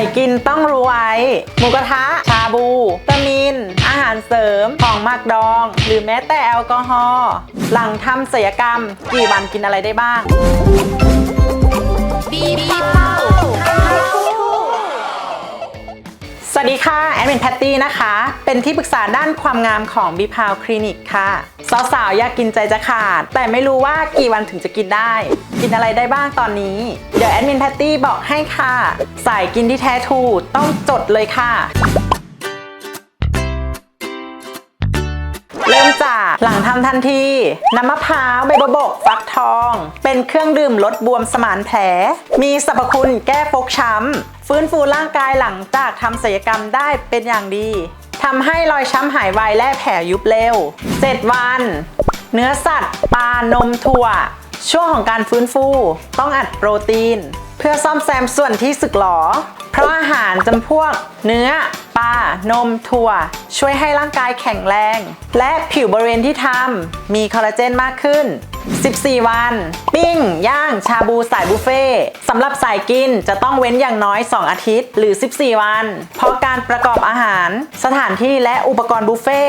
ส่กินต้องรู้ไว้หมูกระทะ ชาบูวิตามิน อาหารเสริม ของหมักดอง หรือแม้แต่แอลกอฮอล์ หลังทำศัลยกรรม กี่วันกินอะไรได้บ้างบีบีเป้าสวัสดีค่ะ แอดมินแพตตี้นะคะ เป็นที่ปรึกษาด้านความงามของบีพาวคลินิกค่ะ สาวๆอยากกินใจจะขาด แต่ไม่รู้ว่ากี่วันถึงจะกินได้ กินอะไรได้บ้างตอนนี้ เดี๋ยวแอดมินแพตตี้บอกให้ค่ะสายกินที่แท้ถูกต้องจดเลยค่ะเริ่มจากหลังทำทันที น้ำมะพร้าวใบบัวบกฟักทอง เป็นเครื่องดื่มลดบวมสมานแผล มีสรรพคุณแก้ฟกช้ำ ฟื้นฟูร่างกายหลังจากทำศัลยกรรมได้เป็นอย่างดี ทำให้รอยช้ำหายไวและแผลยุบเร็ว 7 วัน เนื้อสัตว์ปลานมถั่ว ช่วงของการฟื้นฟู ต้องอัดโปรตีน เพื่อซ่อมแซมส่วนที่สึกหรอ เพราะอาหารจำพวก เนื้อปลานมถั่ว ช่วยให้ร่างกายแข็งแรง และผิวบริเวณที่ทำมีคอลลาเจนมากขึ้น 14 วัน ปิ้ง ย่าง ชาบูสายบุฟเฟ่สำหรับสายกินจะต้องเว้นอย่างน้อย 2 อาทิตย์ หรือ 14 วัน เพราะการประกอบอาหาร สถานที่และอุปกรณ์บุฟเฟ่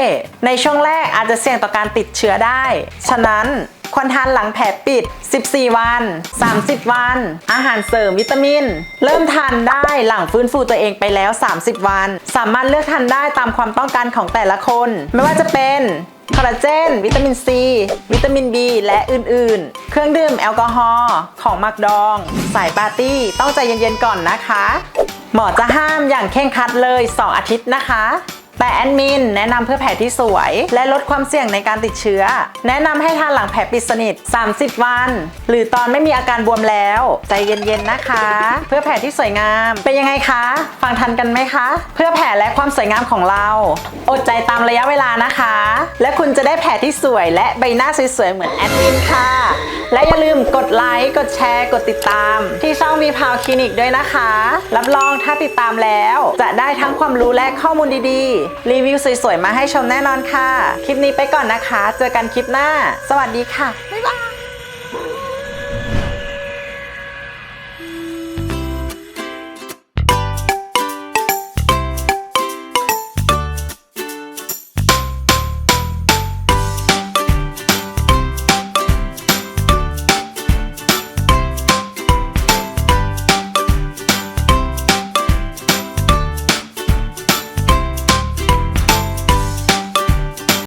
ในช่วงแรกอาจจะเสี่ยงต่อการติดเชื้อได้ ฉะนั้นควรทานหลังแผลปิด 14 วัน 30 วัน อาหารเสริมวิตามิน เริ่มทานได้หลังฟื้นฟูตัวเองไปแล้ว 30 วัน สามารถเลือกทานได้ตามความต้องการของแต่ละคน ไม่ว่าจะเป็น คอลลาเจน วิตามินซี วิตามิน B และอื่นๆ เครื่องดื่มแอลกอฮอล์ของมักดอง สายปาร์ตี้ต้องใจเย็นๆก่อนนะคะ หมอจะห้ามอย่างเคร่งครัดเลย 2 อาทิตย์นะคะ แต่แอดมินแนะนำเพื่อแผลที่สวย และลดความเสี่ยงในการติดเชื้อ แนะนำให้ทานหลังแผลปิดสนิท 30 วัน หรือตอนไม่มีอาการบวมแล้ว ใจเย็นๆนะคะ เพื่อแผลที่สวยงาม เป็นยังไงคะ ฟังทันกันไหมคะ เพื่อแผลและความสวยงามของเรา อดใจตามระยะเวลานะคะ และคุณจะได้แผลที่สวยและใบหน้าสวยๆเหมือนแอดมินค่ะ และอย่าลืมกดไลค์กดแชร์กดติดตาม ที่ช่องมีพาวคลินิกด้วยนะคะ รับรองถ้าติดตามแล้ว จะได้ทั้งความรู้และข้อมูลดีๆ รีวิวสวยๆ มาให้ชมแน่นอนค่ะ คลิปนี้ไปก่อนนะคะ เจอกันคลิปหน้า สวัสดีค่ะบ๊ายบาย